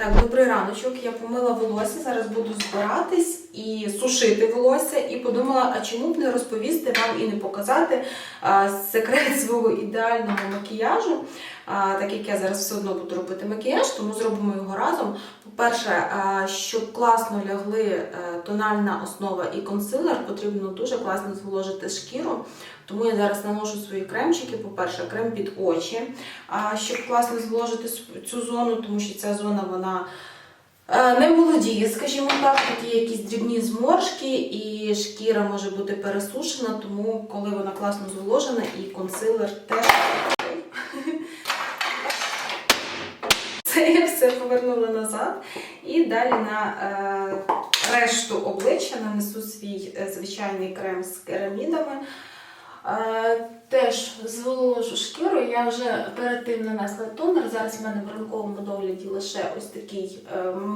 Так, добрий раночок. Я помила волосся. Зараз буду збиратись і сушити волосся. І подумала, а чому б не розповісти вам і не показати а, секрет свого ідеального макіяжу. Так як я зараз все одно буду робити макіяж, тому зробимо його разом. По-перше, щоб класно лягли е, тональна основа і консилер, потрібно дуже класно зволожити шкіру. Тому я зараз наношу свої кремчики. По-перше, крем під очі, щоб класно зволожити цю зону, тому що ця зона вона е, не молодіє, скажімо так, є якісь дрібні зморшки, і шкіра може бути пересушена, тому коли вона класно зволожена, і консилер теж. Я все повернула назад. І далі на е, решту обличчя нанесу свій е, звичайний крем з керамідами. Е, теж зволожу шкіру. Я вже перед тим нанесла тонер. Зараз в мене в ранковому догляді лише ось такий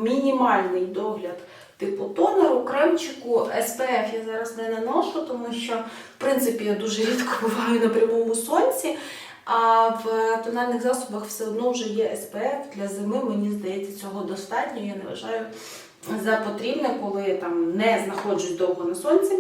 мінімальний догляд типу тонеру, кремчику. SPF я зараз не наношу, тому що, в принципі, я дуже рідко буваю на прямому сонці. А в тональних засобах все одно вже є SPF для зими. Мені здається, цього достатньо. Я не вважаю за потрібне, коли там не знаходжусь довго на сонці,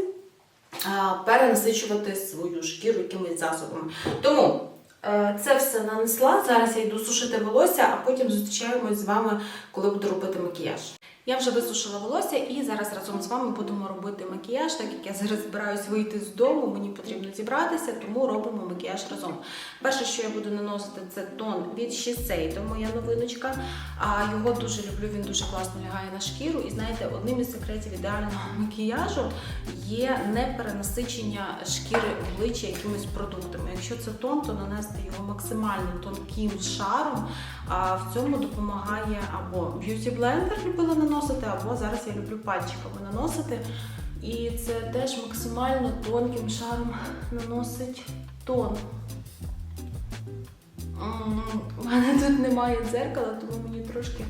перенасичувати свою шкіру якимись засобами. Тому е, це все нанесла. Зараз я йду сушити волосся, а потім зустрічаємось з вами, коли буду робити макіяж. Я вже висушила волосся і зараз разом з вами будемо робити макіяж, так як я зараз збираюсь вийти з дому, мені потрібно зібратися, тому робимо макіяж разом. Перше, що я буду наносити, це тон від Shiseido, моя новиночка. А його дуже люблю, він дуже класно лягає на шкіру. І знаєте, одним із секретів ідеального макіяжу є неперенасичення шкіри обличчя якимись продуктами. Якщо це тон, то нанести його максимально тонким шаром. А в цьому допомагає або Beauty Blender любила наносити, або зараз я люблю пальчиками наносити. І це теж максимально тонким шаром наносить тон. У мене тут немає дзеркала, тому мені трошки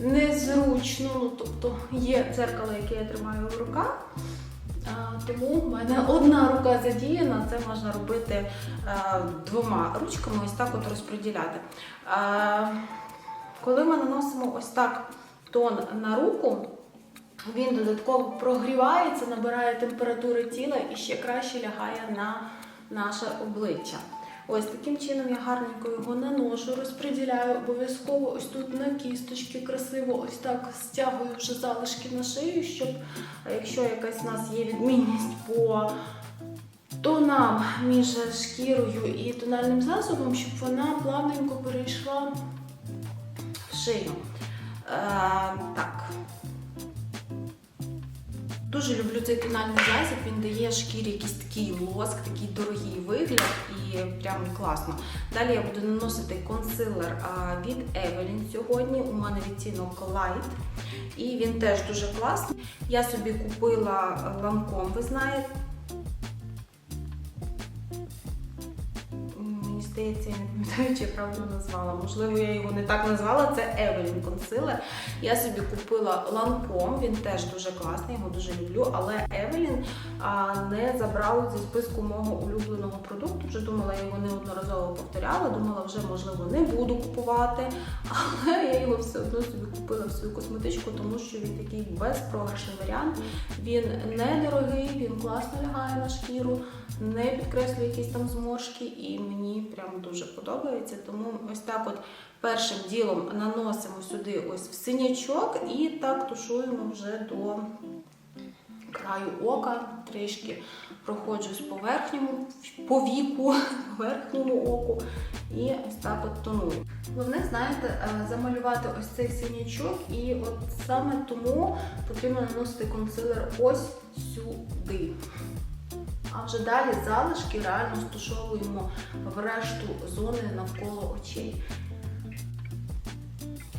незручно. Ну, тобто є дзеркало, яке я тримаю в руках. Тому в мене одна рука задіяна, це можна робити е, двома ручками, ось так от розподіляти. Коли ми наносимо ось так тон на руку, він додатково прогрівається, набирає температури тіла і ще краще лягає на наше обличчя. Ось таким чином я гарненько його наношу, розподіляю обов'язково ось тут на кісточки красиво, ось так стягую вже залишки на шию, щоб е, якщо якась у нас є відмінність по тонам між шкірою і тональним засобом, щоб вона плавненько перейшла в шию. Е, так. Дуже люблю цей тональний засіб, він дає шкірі якийсь такий лоск, такий дорогий вигляд і прям класно. Далі я буду наносити консилер від Evelyn сьогодні. У мене відтінок Light. І він теж дуже класний. Я собі купила ланком, ви знаєте. Здається, я не пам'ятаю, чи я правильно назвала. Можливо, я його не так назвала. Це Evelyn консилер. Я собі купила ланком, він теж дуже класний, його дуже люблю. Але а, не забрали зі списку мого улюбленого продукту. Вже думала, я його неодноразово повторяла. Думала, вже можливо не буду купувати. Але я його все одно собі купила в свою косметичку, тому що він такий безпрограшний варіант. Він недорогий, він класно лягає на шкіру, не підкреслює якісь там зморшки, і мені прям дуже подобається. Тому ось так от першим ділом наносимо сюди ось в синячок і так тушуємо вже до краю ока, трішки проходжусь по верхньому, по віку, по верхньому оку і ось так от тоную. Головне, знаєте, е, замалювати ось цей синячок, і от саме тому потрібно наносити консилер ось сюди. А вже далі залишки реально стушовуємо в решту зони навколо очей.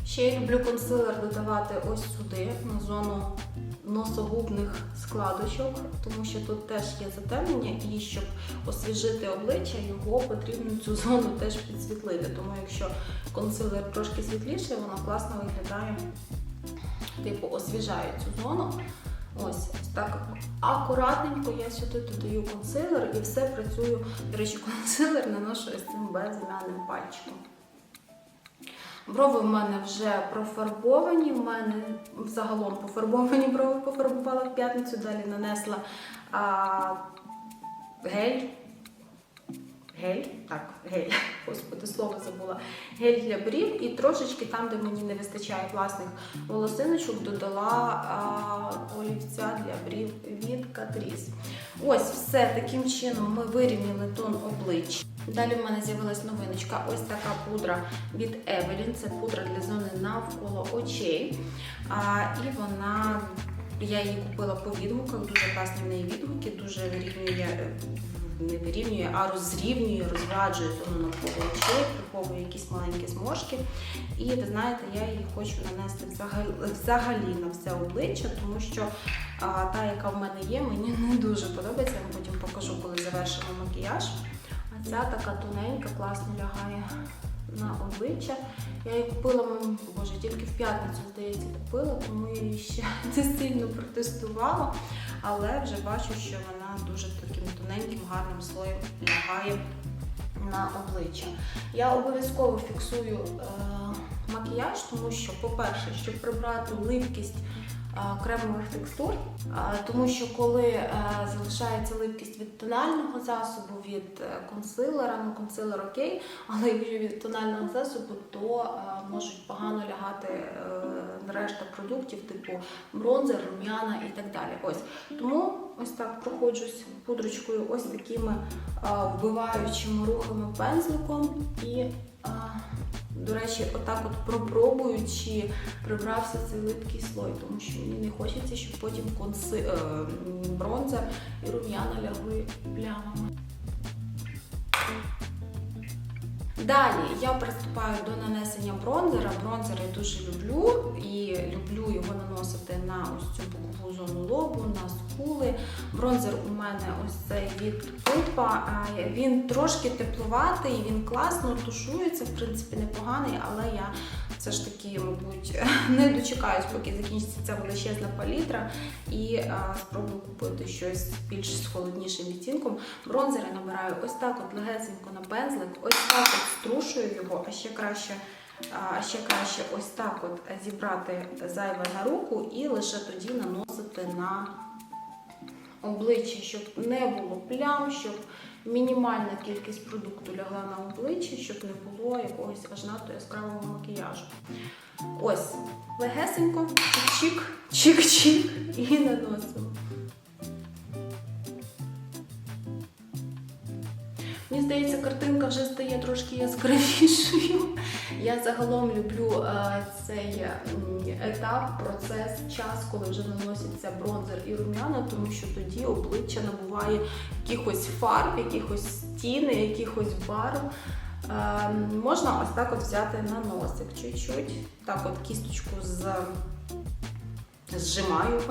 Ще я люблю консилер додавати ось сюди, на зону носогубних складочок, тому що тут теж є затемнення, і щоб освіжити обличчя, його потрібно цю зону теж підсвітлити. Тому якщо консилер трошки світліший, воно класно виглядає, типу освіжає цю зону. Ось, так акуратненько я сюди додаю консилер і все працюю. До речі, консилер наношу ось цим безім'яним пальчиком. Брови в мене вже профарбовані. В мене загалом пофарбовані брови пофарбувала в п'ятницю. Далі нанесла а, гель. Гель, так, гель, господи, слово забула. Гель для брів і трошечки там, де мені не вистачає власних волосиночок, додала а, олівця для брів від Катріс. Ось все таким чином ми вирівняли тон обличчя. Далі в мене з'явилась новиночка. Ось така пудра від Evelyn. Це пудра для зони навколо очей. А, і вона, я її купила по відгуках, дуже класні в неї відгуки, дуже вирівнює, е, не вирівнює, а розрівнює, розгладжує зону навколо очей, приховує якісь маленькі зморшки. І ви знаєте, я її хочу нанести взагалі, взагалі на все обличчя, тому що а, та, яка в мене є, мені не дуже подобається. Я потім покажу, коли завершимо макіяж. А ця така тоненька, класно лягає на обличчя. Я її купила, боже, тільки в п'ятницю, здається, купила, тому я її ще не сильно протестувала. Але вже бачу, що вона дуже таким тоненьким, гарним слоєм лягає на обличчя. Я обов'язково фіксую е, макіяж, тому що, по-перше, щоб прибрати липкість кремових текстур, е, тому що коли е, залишається липкість від тонального засобу, від е, консилера, ну консилер окей, але якщо від тонального засобу, то е, можуть погано лягати е, решта продуктів, типу бронзер, рум'яна і так далі. Ось тому ось так проходжусь пудрочкою, ось такими вбиваючими рухами пензликом і. До речі, отак от пропробуючи, прибрався цей липкий слой, тому що мені не хочеться, щоб потім конси... е, бронзер і рум'яна лягли плямами. Далі я приступаю до нанесення бронзера. Бронзер я дуже люблю і люблю його наносити на ось цю бокову зону лобу, на скули. Бронзер у мене ось цей від Пупа. Він трошки тепловатий, він класно тушується, в принципі, непоганий, але я все ж таки, мабуть, не дочекаюсь, поки закінчиться ця величезна палітра, і а, спробую купити щось більш з холоднішим відтінком. Бронзер я набираю ось так, от легесенько на пензлик, ось так от струшую його, а ще краще. А ще краще ось так от зібрати зайве на руку і лише тоді наносити на обличчя, щоб не було плям, щоб мінімальна кількість продукту лягла на обличчя, щоб не було якогось аж надто яскравого макіяжу. Ось, легесенько, чик-чик, чик-чик і наносимо. Здається, картинка вже стає трошки яскравішою. Я загалом люблю е, цей етап, процес, час, коли вже наноситься бронзер і рум'яна, тому що тоді обличчя набуває якихось фарб, якихось стіни, якихось барв. Е, можна ось так от взяти на носик чуть-чуть, так от кісточку з зжимаю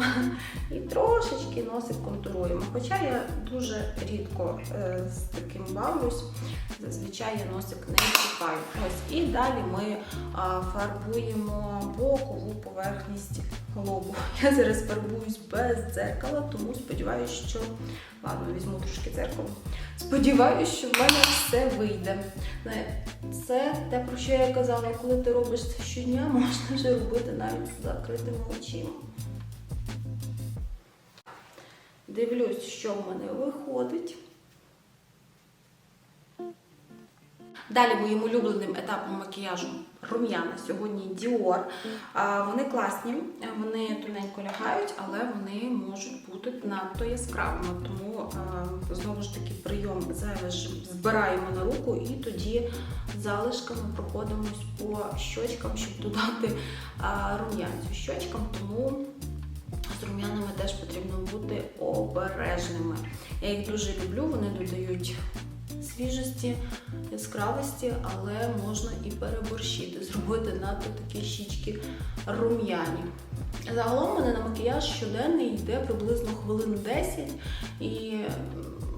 і трошечки носик контуруємо. Хоча я дуже рідко е, з таким бавлюсь, зазвичай я носик не чіпаю. Ось і далі ми а, фарбуємо бокову поверхність лобу. Я зараз фарбуюсь без дзеркала, тому сподіваюся, що ладно, візьму трошки дзеркало. Сподіваюся, що в мене все вийде. Це те, про що я казала, коли ти робиш це щодня, можна вже робити навіть з закритими очима. Дивлюсь, що в мене виходить. Далі моїм улюбленим етапом макіяжу рум'яна сьогодні Dior. Вони класні, вони тоненько лягають, але вони можуть бути надто яскравими. Тому знову ж таки прийом ж збираємо на руку і тоді залишками проходимось по щочкам, щоб додати рум'янцю щочкам. Тому з рум'янами теж потрібно бути обережними. Я їх дуже люблю, вони додають свіжості, яскравості, але можна і переборщити, зробити надто такі щічки рум'яні. Загалом у мене на макіяж щоденний йде приблизно хвилин 10 і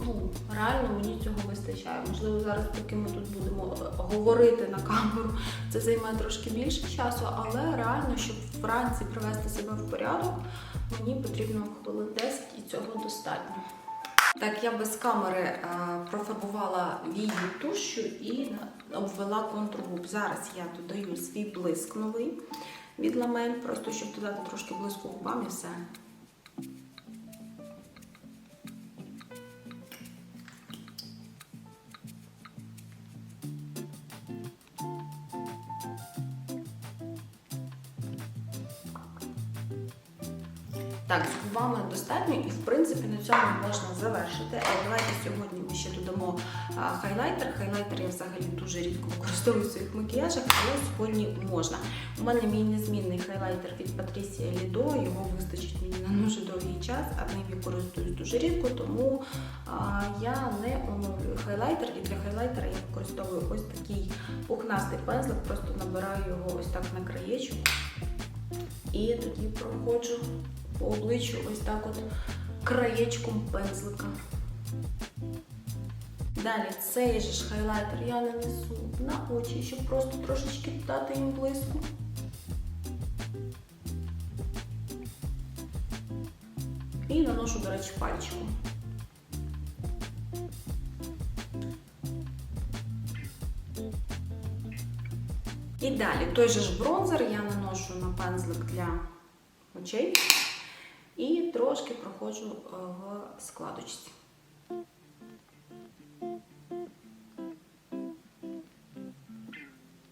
ну, реально мені цього вистачає. Можливо, зараз, поки ми тут будемо говорити на камеру, це займе трошки більше часу, але реально, щоб вранці привести себе в порядок, мені потрібно хвилин 10 і цього достатньо. Так, я без камери е, профарбувала вії тушу і обвела контур губ. Зараз я додаю свій блиск новий від ламель, просто щоб додати трошки блиску губам і все. Так, достатньо і в принципі на цьому можна завершити. Але давайте сьогодні ми ще додамо хайлайтер. Хайлайтер я взагалі дуже рідко використовую в своїх макіяжах, але сьогодні можна. У мене мій незмінний хайлайтер від Patricia Lido, його вистачить мені на дуже довгий час, а ним я користуюсь дуже рідко, тому а, я не оновлюю хайлайтер. І для хайлайтера я використовую ось такий пухнастий пензлик, просто набираю його ось так на краєчок. І тоді проходжу по обличчю ось так от краєчком пензлика. Далі цей же ж хайлайтер я нанесу на очі, щоб просто трошечки дати їм блиску. І наношу, до речі, пальчиком. І далі той же ж бронзер я наношу на пензлик для очей і трошки проходжу е, в складочці.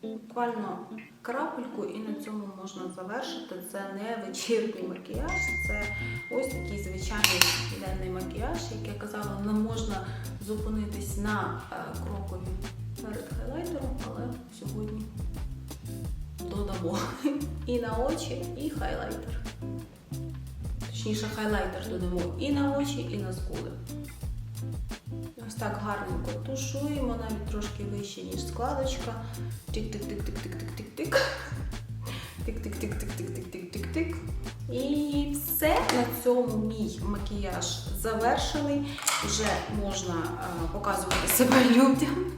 Буквально крапельку і на цьому можна завершити. Це не вечірній макіяж, це ось такий звичайний денний макіяж, як я казала, не можна зупинитись на е, крокові перед хайлайтером, але сьогодні додамо і на очі, і хайлайтер. Точніше, хайлайтер додамо і на очі, і на скули. Ось так гарненько тушуємо, навіть трошки вище, ніж складочка. Тик-тик-тик-тик-тик-тик-тик-тик. Тик-тик-тик-тик-тик-тик-тик-тик. І все. На цьому мій макіяж завершений. Вже можна е, показувати себе людям.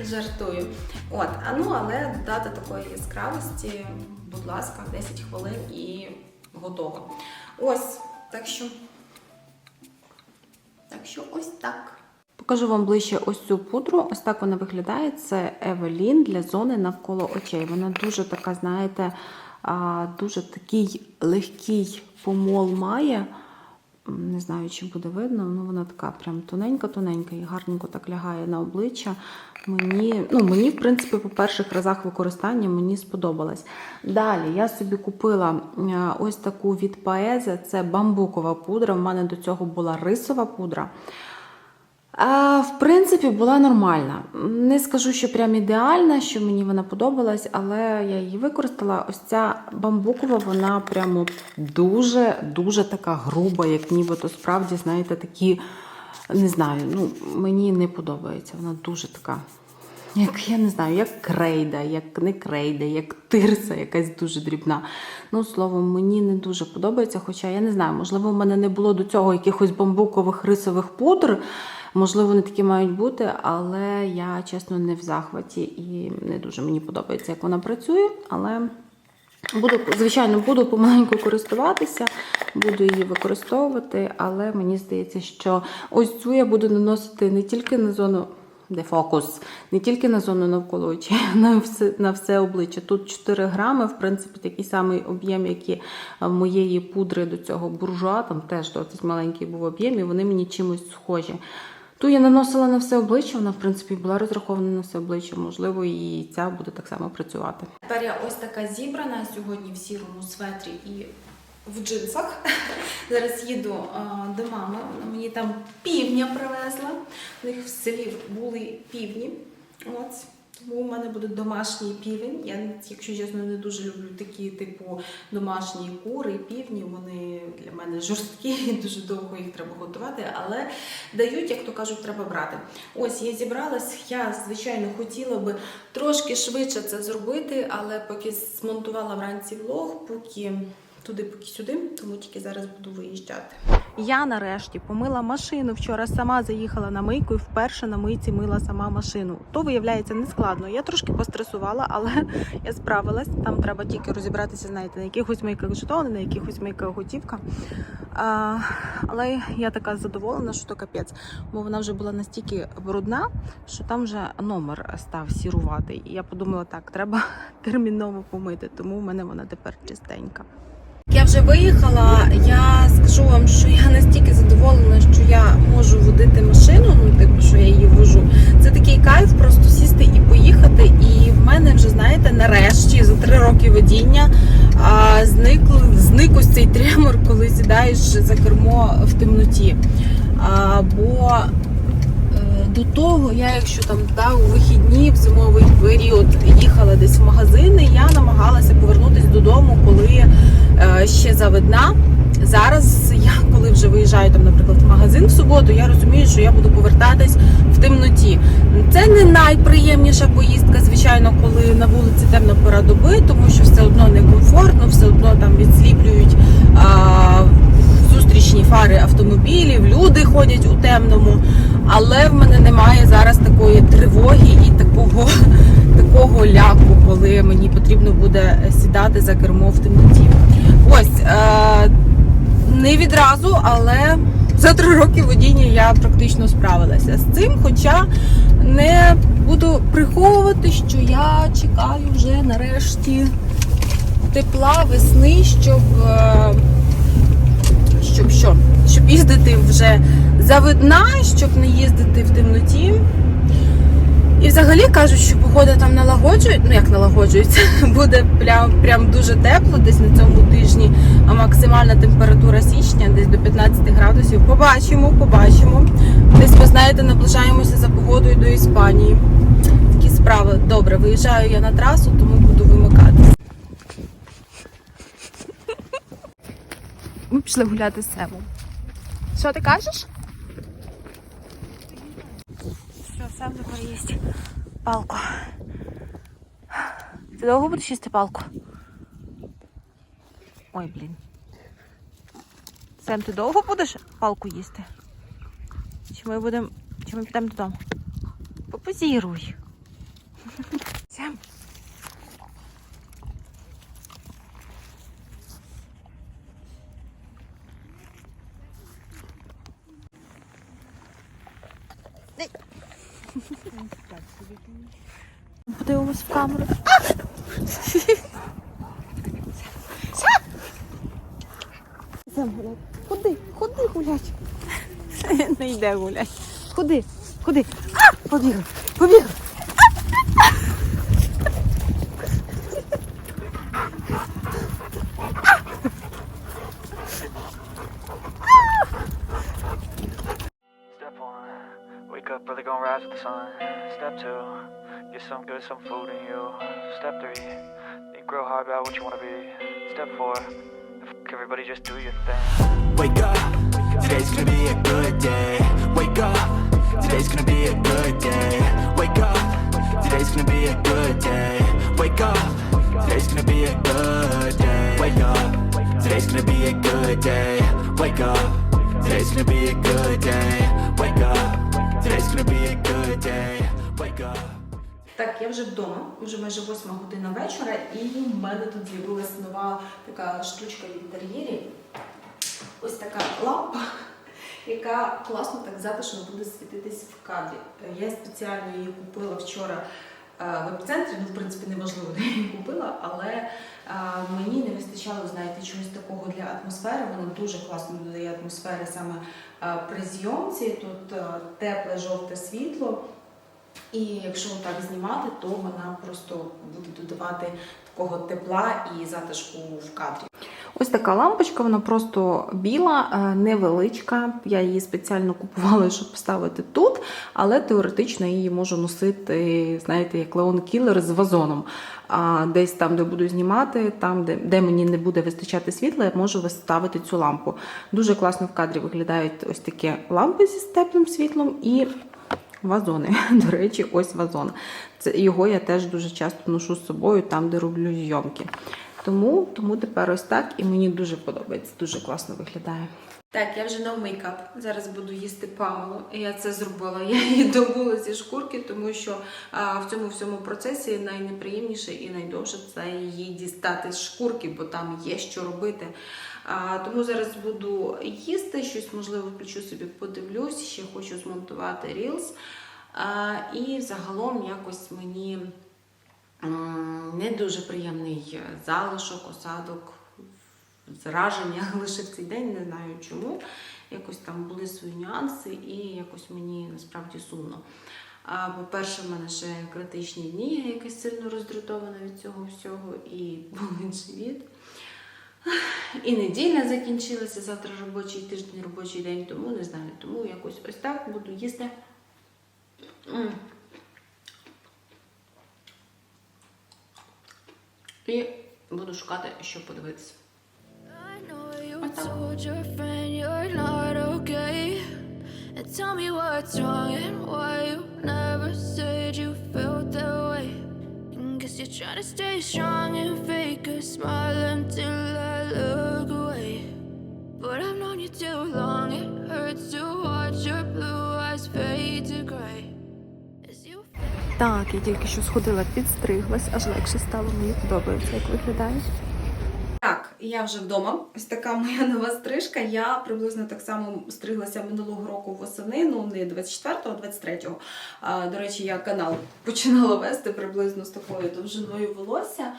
Жартую. От, а ну, але дати такої яскравості, будь ласка, 10 хвилин і готово. Ось, так що. Так що ось так. Покажу вам ближче ось цю пудру. Ось так вона виглядає. Це Евелін для зони навколо очей. Вона дуже така, знаєте, дуже такий легкий помол має. Не знаю, чи буде видно, ну вона така прям тоненька-тоненька і гарненько так лягає на обличчя. Мені, ну, мені, в принципі, по перших разах використання мені сподобалось. Далі я собі купила е, ось таку від Paese, це бамбукова пудра. У мене до цього була рисова пудра. В принципі, була нормальна. Не скажу, що прям ідеальна, що мені вона подобалась, але я її використала. Ось ця бамбукова, вона прямо дуже-дуже така груба, як нібито справді, знаєте, такі, не знаю, ну, мені не подобається. Вона дуже така. Як я не знаю, як крейда, як не крейда, як тирса, якась дуже дрібна. Ну, словом, мені не дуже подобається. Хоча я не знаю, можливо, в мене не було до цього якихось бамбукових рисових пудр. Можливо, вони такі мають бути, але я чесно не в захваті і не дуже мені подобається, як вона працює. Але буду, звичайно, буду помаленьку користуватися, буду її використовувати, але мені здається, що ось цю я буду наносити не тільки на зону. Де фокус не тільки на зону навколо очей, на все, на все обличчя. Тут 4 грами, в принципі, такий самий об'єм, як і моєї пудри до цього буржуа, там теж досить маленький був об'єм, і вони мені чимось схожі. Ту я наносила на все обличчя, вона, в принципі, була розрахована на все обличчя, можливо, і ця буде так само працювати. Тепер я ось така зібрана сьогодні в сірому светрі і в джинсах. Зараз їду до мами. Вона мені там півня привезла. У них в селі були півні. От. Тому у мене буде домашній півень. Я, якщо чесно, не дуже люблю такі, типу, домашні кури, півні. Вони для мене жорсткі, дуже довго їх треба готувати, але дають, як то кажуть, треба брати. Ось я зібралась. Я, звичайно, хотіла би трошки швидше це зробити, але поки змонтувала вранці влог, поки туди, поки сюди, тому тільки зараз буду виїжджати. Я нарешті помила машину. Вчора сама заїхала на мийку і вперше на мийці мила сама машину. То виявляється не складно. Я трошки постресувала, але я справилась. Там треба тільки розібратися, знаєте, на якихось мийках жетони, на якихось мийках готівка. А, але я така задоволена, що то капець, бо вона вже була настільки брудна, що там вже номер став сіруватий. І я подумала, так, треба терміново помити, тому в мене вона тепер чистенька. Я вже виїхала. Я скажу вам, що я настільки задоволена, що я можу водити машину. Ну, типу, що я її вожу. Це такий кайф, просто сісти і поїхати. І в мене вже, знаєте, нарешті за три роки водіння а, зник, зник ось цей тремор, коли сідаєш за кермо в темноті. А, бо е, до того, я, якщо там да, у вихідні в зимовий період їхала десь в магазини, я намагалася ще завидна. Зараз я, коли вже виїжджаю там, наприклад, в магазин в суботу, я розумію, що я буду повертатись в темноті. Це не найприємніша поїздка, звичайно, коли на вулиці темна пора доби, тому що все одно некомфортно, все одно там відсліплюють а, зустрічні фари автомобілів, люди ходять у темному. Але в мене немає зараз такої тривоги і такого, такого ляку, коли мені потрібно буде сідати за кермо в темноті. Ось е, не відразу, але за три роки водіння я практично справилася з цим. Хоча не буду приховувати, що я чекаю вже нарешті тепла, весни, щоб. е, щоб що? Щоб їздити вже завидна, щоб не їздити в темноті. І взагалі кажуть, що погода там налагоджує, ну як налагоджується, буде прям, прям дуже тепло десь на цьому тижні, а максимальна температура січня десь до 15 градусів. Побачимо, побачимо. Десь ви знаєте, наближаємося за погодою до Іспанії. Такі справи. Добре, виїжджаю я на трасу, тому буду вимикатися. Ми пішли гуляти з Семом. Що ти кажеш? Сем тепер їсть палку. Ти довго будеш їсти палку? Ой, блін. Сем, ти довго будеш палку їсти? Чи ми будемо. Чи ми підемо додому? Попозіруй. Сем. Подивимось в камеру. Ходи, ходи гулять. Не йде гулять. Ходи, ходи. А! Побігли, побігли. Step one, wake up early, gonna rise with the sun. Step two, get some good, some food in you. Step three, think real hard about what you wanna be. Step four, everybody just do your thing. Wake up, today's gonna be a good day. Wake up, today's gonna be a good day. Wake up, today's gonna be a good day. Wake up, today's gonna be a good day. Wake up, today's gonna be a good day. Wake up, today's gonna be a good day. Wake up, today's gonna be a good day. Wake up. Так, я вже вдома, вже майже восьма година вечора, і в мене тут з'явилася нова така штучка в інтер'єрі. Ось така лампа, яка класно так затишно буде світитись в кадрі. Я спеціально її купила вчора е, в епіцентрі, ну, в принципі, неважливо, де її купила, але е, мені не вистачало, знаєте, чогось такого для атмосфери. Вона дуже класно додає атмосфери саме е, при зйомці. Тут тепле жовте світло. І якщо так знімати, то вона просто буде додавати такого тепла і затишку в кадрі. Ось така лампочка, вона просто біла, е, невеличка. Я її спеціально купувала, щоб ставити тут, але теоретично її можу носити, знаєте, як Леон Кілер з вазоном. А десь там, де буду знімати, там, де, де мені не буде вистачати світла, я можу виставити цю лампу. Дуже класно в кадрі виглядають ось такі лампи зі теплим світлом і Вазони. До речі, ось вазон. Це його я теж дуже часто ношу з собою там, де роблю зйомки. Тому, тому тепер ось так, і мені дуже подобається, дуже класно виглядає. Так, я вже на мейкап. Зараз буду їсти памелу. Я це зробила. Я її добула зі шкурки, тому що а, в цьому всьому процесі найнеприємніше і найдовше це її дістати з шкурки, бо там є що робити. Тому зараз буду їсти, щось можливо включу собі, подивлюсь. Ще хочу змонтувати Reels. І загалом якось мені не дуже приємний залишок, осадок зраження лише в цей день, не знаю чому. Якось там були свої нюанси, і якось мені насправді сумно. По-перше, в мене ще критичні дні, я якась сильно роздратована від цього всього, і болить живіт. І неділя закінчилася, завтра робочий тиждень, робочий день, тому не знаю. Тому якось ось так буду їсти. І буду шукати, що подивитися. Tell me what's wrong and why you never said you felt that way. Guess you're trying to stay strong and fake a smile until I look away. But I've known you too long, it hurts to watch your blue eyes fade to gray. Так, я тільки що сходила, підстриглась, аж легше стало. Мені подобається, як виглядає. Я вже вдома. Ось така моя нова стрижка. Я приблизно так само стриглася минулого року восени, ну не 24-го, а 23-го. До речі, я канал починала вести приблизно з такою довжиною волосся.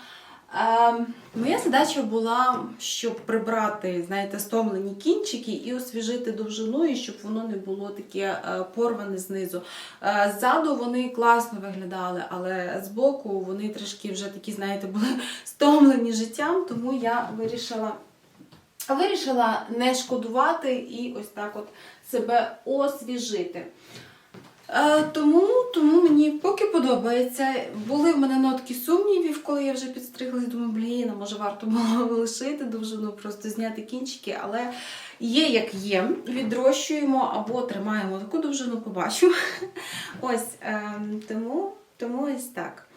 Е, моя задача була, щоб прибрати, знаєте, стомлені кінчики і освіжити довжину, і щоб воно не було таке е, порване знизу. Е, Ззаду вони класно виглядали, але збоку вони трішки вже такі, знаєте, були стомлені життям, тому я вирішила, вирішила не шкодувати і ось так от себе освіжити. Е, тому, тому мені поки подобається. Були в мене нотки сумнівів, коли я вже підстриглась. Думаю, блін, а може варто було лишити довжину, просто зняти кінчики, але є як є. Відрощуємо або тримаємо таку довжину, побачу. Ось е, тому, тому ось так.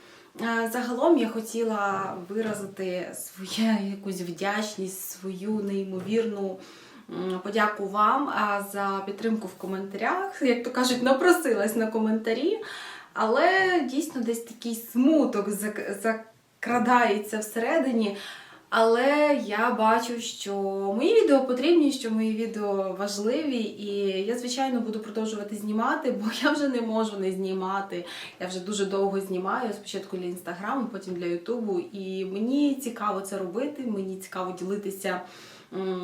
Е, Загалом я хотіла виразити свою якусь вдячність, свою неймовірну подяку вам за підтримку в коментарях. Як то кажуть, напросилась на коментарі, але дійсно десь такий смуток зак- закрадається всередині. Але я бачу, що мої відео потрібні, що мої відео важливі, і я, звичайно, буду продовжувати знімати, бо я вже не можу не знімати. Я вже дуже довго знімаю, спочатку для інстаграму, потім для Ютубу. І мені цікаво це робити, мені цікаво ділитися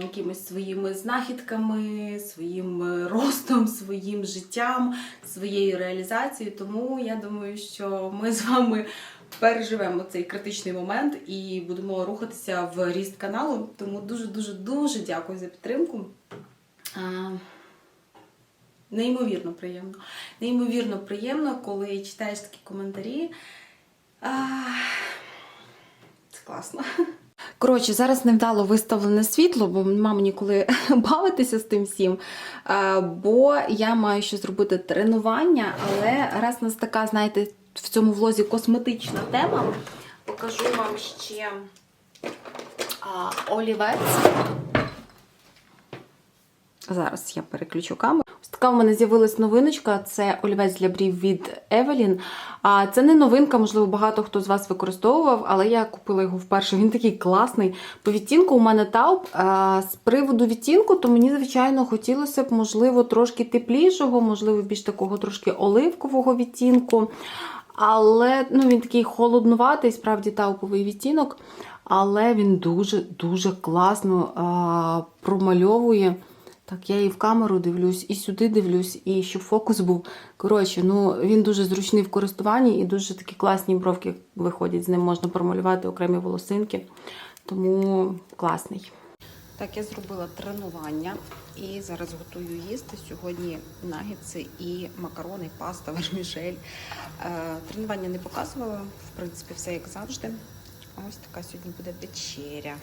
якимись своїми знахідками, своїм е, ростом, своїм життям, своєю реалізацією. Тому я думаю, що ми з вами переживемо цей критичний момент і будемо рухатися в ріст каналу. Тому дуже дуже дякую за підтримку. Неймовірно приємно. Неймовірно приємно, коли читаєш такі коментарі. А, Це класно. Коротше, зараз невдало виставлене світло, бо нема мені коли бавитися з тим всім. Бо я маю ще зробити тренування, але раз у нас така, знаєте, в цьому влозі косметична тема, покажу вам ще олівець. Зараз я переключу камеру. Така в мене з'явилась новиночка. Це олівець для брів від Evelyn. А це не новинка, можливо, багато хто з вас використовував, але я купила його вперше. Він такий класний. По відтінку у мене тауп. А, з приводу відтінку, то мені, звичайно, хотілося б, можливо, трошки теплішого, можливо, більш такого трошки оливкового відтінку. Але ну, він такий холоднуватий, справді тауповий відтінок. Але він дуже-дуже класно а, промальовує. Так, я і в камеру дивлюсь, і сюди дивлюсь, і щоб фокус був. Коротше, ну він дуже зручний в користуванні і дуже такі класні бровки виходять. З ним можна промалювати окремі волосинки. Тому класний. Так, я зробила тренування і зараз готую їсти. Сьогодні нагетси і макарони, паста, вермішель. Е, тренування не показувала, в принципі, все як завжди. Ось така сьогодні буде вечеря.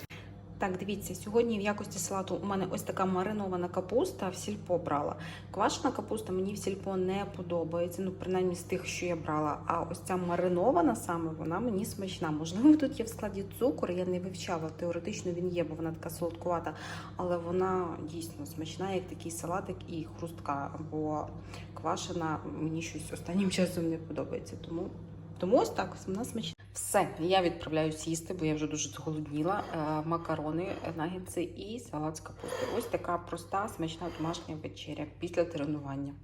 Так, дивіться, сьогодні в якості салату у мене ось така маринована капуста в сільпо брала. Квашена капуста мені в сільпо не подобається, ну принаймні з тих, що я брала. А ось ця маринована саме вона мені смачна. Можливо, тут є в складі цукор, я не вивчала. Теоретично він є, бо вона така солодкувата, але вона дійсно смачна, як такий салатик і хрустка. Бо квашена мені щось останнім часом не подобається. Тому, тому ось так вона смачна. Все, я відправляюсь їсти, бо я вже дуже зголодніла. Е, Макарони, нагетси і салат з капусти. Ось така проста, смачна домашня вечеря після тренування.